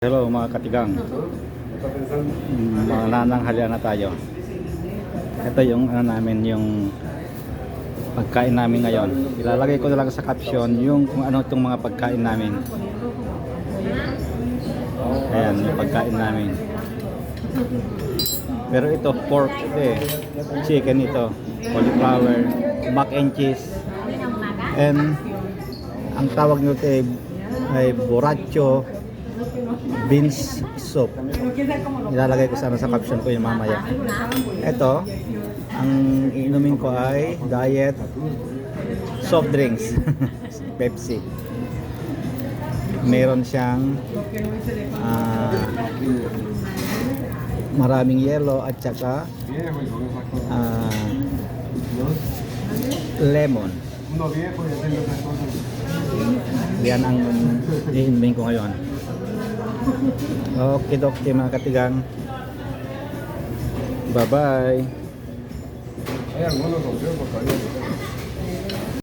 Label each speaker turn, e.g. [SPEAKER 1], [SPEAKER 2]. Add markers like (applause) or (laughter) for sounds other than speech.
[SPEAKER 1] Hello mga katigang. Mga nananghalian na tayo. Ito yung ano namin yung pagkain namin ngayon. Ilalagay ko na lang sa caption yung kung ano itong mga pagkain namin. Ayan, yung pagkain namin. Pero ito pork ito eh. Chicken ito. Cauliflower, mac and cheese. And ang tawag nito ay, ay borracho beans soup. Ilalagay ko sana sa caption ko yung mamaya. Ito, ang inumin ko ay diet soft drinks. (laughs) Pepsi. Meron siyang ah, maraming yellow at saka ah, lemon. Yan ang inumin ko ngayon. Okay, okay mga katigang. Bye-bye.
[SPEAKER 2] Hay algunos consejos todavía.